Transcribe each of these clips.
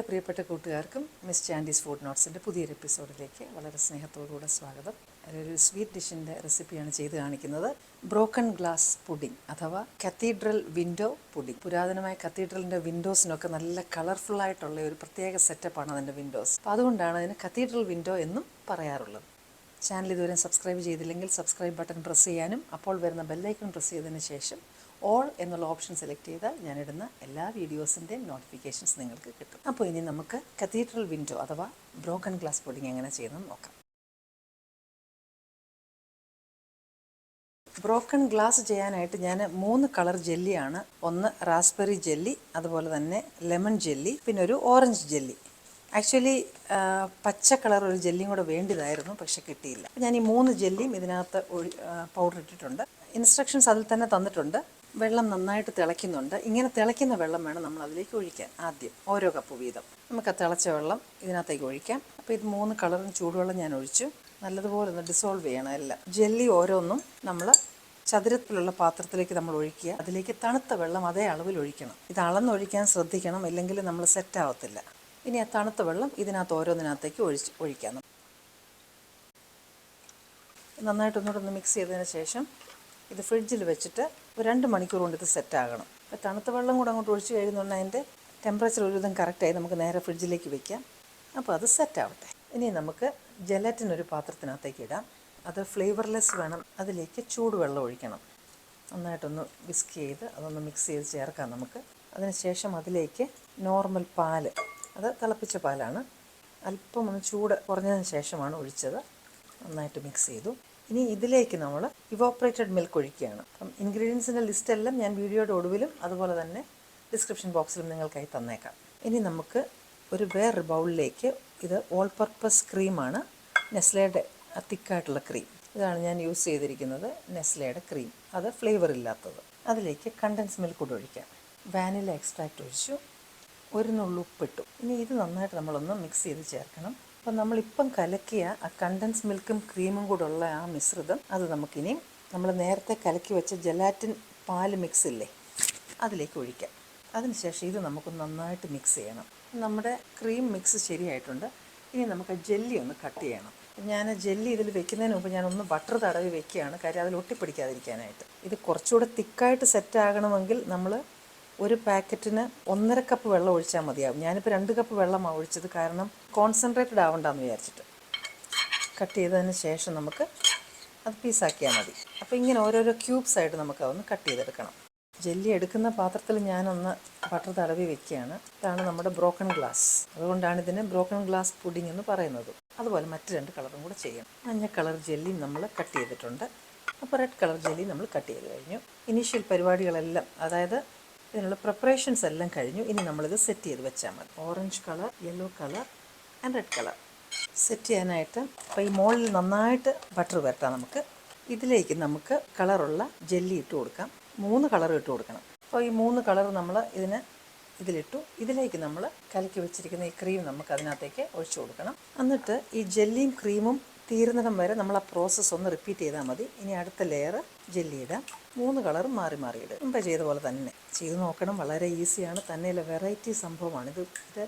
എല്ലാ പ്രിയപ്പെട്ട കൂട്ടുകാർക്കും മിസ് ചാൻഡീസ് ഫുഡ് നോട്ട്സിന്റെ പുതിയൊരു എപ്പിസോഡിലേക്ക് വളരെ സ്നേഹത്തോടുകൂടെ സ്വാഗതം. ഒരു സ്വീറ്റ് ഡിഷിന്റെ റെസിപ്പിയാണ് ചെയ്ത് കാണിക്കുന്നത്. ബ്രോക്കൺ ഗ്ലാസ് പുഡിംഗ് അഥവാ കത്തീഡ്രൽ വിൻഡോ പുഡിംഗ്. പുരാതനമായ കത്തീഡ്രലിന്റെ വിൻഡോസിനൊക്കെ നല്ല കളർഫുൾ ആയിട്ടുള്ള ഒരു പ്രത്യേക സെറ്റപ്പാണ് അതിന്റെ വിൻഡോസ്. അപ്പോൾ അതുകൊണ്ടാണ് അതിന് കത്തീഡ്രൽ വിൻഡോ എന്നും പറയാറുള്ളത്. ചാനൽ ഇതുവരെ സബ്സ്ക്രൈബ് ചെയ്തില്ലെങ്കിൽ സബ്സ്ക്രൈബ് ബട്ടൺ പ്രസ് ചെയ്യാനും അപ്പോൾ വരുന്ന ബെല്ലൈക്കൺ പ്രസ് ചെയ്തതിന് ശേഷം ഓൾ എന്നുള്ള ഓപ്ഷൻ സെലക്ട് ചെയ്താൽ ഞാനിടുന്ന എല്ലാ വീഡിയോസിന്റെയും നോട്ടിഫിക്കേഷൻസ് നിങ്ങൾക്ക് കിട്ടും. അപ്പോൾ ഇനി നമുക്ക് കത്തീഡ്രൽ വിൻഡോ അഥവാ ബ്രോക്കൺ ഗ്ലാസ് പുഡിംഗ് എങ്ങനെ ചെയ്യുന്നത് നോക്കാം. ബ്രോക്കൺ ഗ്ലാസ് ചെയ്യാനായിട്ട് ഞാൻ മൂന്ന് കളർ ജെല്ലിയാണ് ഒന്ന് റാസ്ബെറി ജെല്ലി അതുപോലെ തന്നെ ലെമൺ ജെല്ലി പിന്നെ ഒരു ഓറഞ്ച് ജെല്ലി ആക്ച്വലി പച്ച കളർ ഒരു ജെല്ലിയും കൂടെ വേണ്ടിയതായിരുന്നു പക്ഷെ കിട്ടിയില്ല. ഞാൻ ഈ മൂന്ന് ജെല്ലിയും ഇതിനകത്ത് പൗഡർ ഇട്ടിട്ടുണ്ട്. ഇൻസ്ട്രക്ഷൻസ് അതിൽ തന്നെ തന്നിട്ടുണ്ട്. വെള്ളം നന്നായിട്ട് തിളയ്ക്കുന്നുണ്ട്. ഇങ്ങനെ തിളയ്ക്കുന്ന വെള്ളം വേണം നമ്മൾ അതിലേക്ക് ഒഴിക്കാൻ ആദ്യം ഓരോ കപ്പ് വീതം. നമുക്ക് ആ തിളച്ച വെള്ളം ഇതിനകത്തേക്ക് ഒഴിക്കാം. അപ്പോൾ ഇത് മൂന്ന് കളറും ചൂടുവെള്ളം ഞാൻ ഒഴിച്ചു. നല്ലതുപോലെ ഒന്ന് ഡിസോൾവ് ചെയ്യണം എല്ലാം. ജെല്ലി ഓരോന്നും നമ്മൾ ചതുരത്തിലുള്ള പാത്രത്തിലേക്ക് നമ്മൾ ഒഴിക്കുക. അതിലേക്ക് തണുത്ത വെള്ളം അതേ അളവിൽ ഒഴിക്കണം. ഇത് അളന്നൊഴിക്കാൻ ശ്രദ്ധിക്കണം ഇല്ലെങ്കിൽ നമ്മൾ സെറ്റ് ആവത്തില്ല. ഇനി ആ തണുത്ത വെള്ളം ഇതിനകത്ത് ഓരോന്നിനകത്തേക്ക് ഒഴിച്ച് ഒഴിക്കാം. നന്നായിട്ടൊന്നുകൂടെ ഒന്ന് മിക്സ് ചെയ്തതിന് ശേഷം ഇത് ഫ്രിഡ്ജിൽ വെച്ചിട്ട് ഒരു രണ്ട് മണിക്കൂർ കൊണ്ട് ഇത് സെറ്റ് ആകണം. അപ്പോൾ തണുത്ത വെള്ളം കൂടെ അങ്ങോട്ട് ഒഴിച്ച് കഴിയുന്നുണ്ടെങ്കിൽ അതിന്റെ ടെമ്പറേച്ചർ ഒരുവിധം കറക്റ്റായി നമുക്ക് നേരെ ഫ്രിഡ്ജിലേക്ക് വെക്കാം. അപ്പോൾ അത് സെറ്റ് ആവട്ടെ. ഇനി നമുക്ക് ജലറ്റിൻ ഒരു പാത്രത്തിനകത്തേക്ക് ഇടാം. അത് ഫ്ലേവർലെസ് വേണം. അതിലേക്ക് ചൂടുവെള്ളം ഒഴിക്കണം. നന്നായിട്ടൊന്ന് വിസ്ക് ചെയ്ത് അതൊന്ന് മിക്സ് ചെയ്ത് ചേർക്കാം നമുക്ക്. അതിനുശേഷം അതിലേക്ക് നോർമൽ പാൽ. അത് തിളപ്പിച്ച പാലാണ്. അല്പം ഒന്ന് ചൂട് കുറഞ്ഞതിന് ശേഷമാണ് ഒഴിച്ചത്. നന്നായിട്ട് മിക്സ് ചെയ്തു. ഇനി ഇതിലേക്ക് നമ്മൾ ഇവോപ്പറേറ്റഡ് മിൽക്ക് ഒഴിക്കുകയാണ്. അപ്പം ഇൻഗ്രീഡിയൻസിന്റെ ലിസ്റ്റ് എല്ലാം ഞാൻ വീഡിയോയുടെ ഒടുവിലും അതുപോലെ തന്നെ ഡിസ്ക്രിപ്ഷൻ ബോക്സിലും നിങ്ങൾക്കായി തന്നേക്കാം. ഇനി നമുക്ക് ഒരു വേറൊരു ബൗളിലേക്ക് ഇത് ഓൾ പർപ്പസ് ക്രീമാണ് നെസ്ലയുടെ തിക്കായിട്ടുള്ള ക്രീം ഇതാണ് ഞാൻ യൂസ് ചെയ്തിരിക്കുന്നത് നെസ്ലയുടെ ക്രീം അത് ഫ്ലേവർ ഇല്ലാത്തത്. അതിലേക്ക് കണ്ടൻസ് മിൽക്ക് കൂടെ ഒഴിക്കാം. വാനില എക്സ്ട്രാക്റ്റ് ഒഴിച്ചു. ഒരു നുള്ളുപ്പിട്ടു ഇനി ഇത് നന്നായിട്ട് നമ്മളൊന്ന് മിക്സ് ചെയ്ത് ചേർക്കണം. അപ്പം നമ്മളിപ്പം കലക്കിയ ആ കണ്ടൻസ് മിൽക്കും ക്രീമും കൂടെ ഉള്ള ആ മിശ്രിതം അത് നമുക്കിനി നമ്മൾ നേരത്തെ കലക്കി വെച്ച ജലാറ്റിൻ പാൽ മിക്സ് ഇല്ലേ അതിലേക്ക് ഒഴിക്കാം. അതിനുശേഷം ഇത് നമുക്ക് നന്നായിട്ട് മിക്സ് ചെയ്യണം. നമ്മുടെ ക്രീം മിക്സ് ശരിയായിട്ടുണ്ട്. ഇനി നമുക്ക് ജെല്ലി ഒന്ന് കട്ട് ചെയ്യണം. ഞാൻ ജെല്ലി ഇതിൽ വെക്കുന്നതിന് മുമ്പ് ഞാൻ ഒന്ന് ബട്ടർ തടവി വെക്കുകയാണ്. കാര്യം അതിൽ ഒട്ടിപ്പിടിക്കാതിരിക്കാനായിട്ട്. ഇത് കുറച്ചുകൂടെ തിക്കായിട്ട് സെറ്റ് ആകണമെങ്കിൽ നമ്മൾ ഒരു പാക്കറ്റിന് ഒന്നര കപ്പ് വെള്ളം ഒഴിച്ചാൽ മതിയാവും. ഞാനിപ്പോൾ രണ്ട് കപ്പ് വെള്ളമാണ് ഒഴിച്ചത് കാരണം കോൺസെൻട്രേറ്റഡ് ആവണ്ടെന്ന് വിചാരിച്ചിട്ട്. കട്ട് ചെയ്തതിന് ശേഷം നമുക്ക് അത് പീസാക്കിയാൽ മതി. അപ്പോൾ ഇങ്ങനെ ഓരോരോ ക്യൂബ്സ് ആയിട്ട് നമുക്ക് അതൊന്ന് കട്ട് ചെയ്തെടുക്കണം. ജെല്ലി എടുക്കുന്ന പാത്രത്തിൽ ഞാനൊന്ന് ബട്ടർ തടവി വെക്കുകയാണ്. ഇതാണ് നമ്മുടെ ബ്രോക്കൺ ഗ്ലാസ് അതുകൊണ്ടാണ് ഇതിന് ബ്രോക്കൺ ഗ്ലാസ് പുഡിംഗ് എന്ന് പറയുന്നത്. അതുപോലെ മറ്റ് രണ്ട് കളറും കൂടെ ചെയ്യണം. മഞ്ഞ കളർ ജെല്ലി നമ്മൾ കട്ട് ചെയ്തിട്ടുണ്ട്. അപ്പോൾ റെഡ് കളർ ജെല്ലി നമ്മൾ കട്ട് ചെയ്ത് കഴിഞ്ഞു. ഇനീഷ്യൽ പരിപാടികളെല്ലാം അതായത് ഇതിനുള്ള പ്രിപ്പറേഷൻസ് എല്ലാം കഴിഞ്ഞു. ഇനി നമ്മളിത് സെറ്റ് ചെയ്ത് വെച്ചാൽ മതി. Orange colour yellow colour and red colour set ചെയ്യാനായിട്ട് അപ്പോൾ ഈ മുകളിൽ നന്നായിട്ട് ബട്ടർ വരട്ടാം നമുക്ക്. ഇതിലേക്ക് നമുക്ക് കളറുള്ള ജെല്ലി ഇട്ട് കൊടുക്കാം. മൂന്ന് കളർ ഇട്ട് കൊടുക്കണം. അപ്പോൾ ഈ മൂന്ന് കളർ നമ്മൾ ഇതിന് ഇതിലിട്ടു. ഇതിലേക്ക് നമ്മൾ കലക്കി വെച്ചിരിക്കുന്ന ഈ ക്രീം നമുക്ക് അതിനകത്തേക്ക് ഒഴിച്ചു കൊടുക്കണം. എന്നിട്ട് ഈ ജെല്ലിയും ക്രീമും തീരുന്നിടം വരെ നമ്മൾ ആ പ്രോസസ്സ് ഒന്ന് റിപ്പീറ്റ് ചെയ്താൽ മതി. ഇനി അടുത്ത ലെയർ ജെല്ലി ഇടാം. മൂന്ന് കളറും മാറി മാറി ഇടും. മുമ്പ് ചെയ്ത പോലെ തന്നെ. ചെയ്ത് നോക്കണം. വളരെ ഈസിയാണ് തന്നെയല്ല വെറൈറ്റി സംഭവമാണ്. ഇത് ഇത്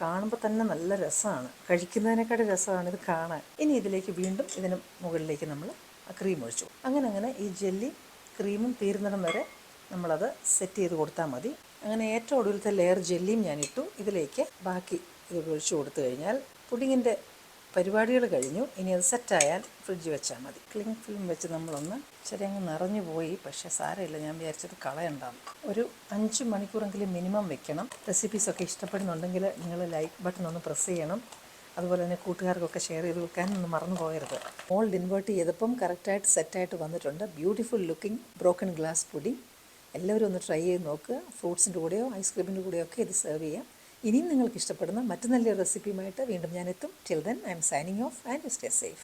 കാണുമ്പോൾ തന്നെ നല്ല രസമാണ്. കഴിക്കുന്നതിനേക്കാൾ രസമാണ് ഇത് കാണാൻ. ഇനി ഇതിലേക്ക് വീണ്ടും ഇതിന് മുകളിലേക്ക് നമ്മൾ ആ ക്രീം ഒഴിച്ചു. അങ്ങനെ അങ്ങനെ ഈ ജെല്ലി ക്രീമും തീരുന്നിടം വരെ നമ്മളത് സെറ്റ് ചെയ്ത് കൊടുത്താൽ മതി. അങ്ങനെ ഏറ്റവും ഒടുവിലത്തെ ലെയർ ജെല്ലിയും ഞാനിട്ടു ഇതിലേക്ക് ബാക്കി ഇത് ഒഴിച്ചു കൊടുത്തു കഴിഞ്ഞാൽ പുഡിങ്ങിന്റെ പരിപാടികൾ കഴിഞ്ഞു. ഇനി അത് സെറ്റായാൽ ഫ്രിഡ്ജ് വെച്ചാൽ മതി. ക്ലിങ് ഫിലിം വെച്ച് നമ്മളൊന്ന് ചെറിയങ്ങ് നിറഞ്ഞു പോയി. പക്ഷേ സാരമില്ല ഞാൻ വിചാരിച്ചത് കളയണ്ടാവും ഒരു അഞ്ച് മണിക്കൂറെങ്കിലും മിനിമം വെക്കണം. റെസിപ്പീസൊക്കെ ഇഷ്ടപ്പെടുന്നുണ്ടെങ്കിൽ നിങ്ങൾ ലൈക്ക് ബട്ടൺ ഒന്ന് പ്രസ് ചെയ്യണം. അതുപോലെ തന്നെ കൂട്ടുകാർക്കൊക്കെ ഷെയർ ചെയ്ത് വെക്കാനൊന്നും മറന്നു പോകരുത്. ഓൾഡ് ഇൻവേർട്ട് ചെയ്തപ്പം കറക്റ്റായിട്ട് സെറ്റായിട്ട് വന്നിട്ടുണ്ട്. Beautiful looking broken glass pudding എല്ലാവരും ഒന്ന് ട്രൈ ചെയ്ത് നോക്കുക ഫ്രൂട്ട്സിന്റെ കൂടെയോ ഐസ്ക്രീമിന്റെ കൂടെയോ ഒക്കെ ഇത് സെർവ് ചെയ്യാം. ഇനിയും നിങ്ങൾക്ക് ഇഷ്ടപ്പെടുന്ന മറ്റു നല്ല റെസിപ്പിയുമായിട്ട് വീണ്ടും ഞാനെത്തും. Till then I'm signing off and stay safe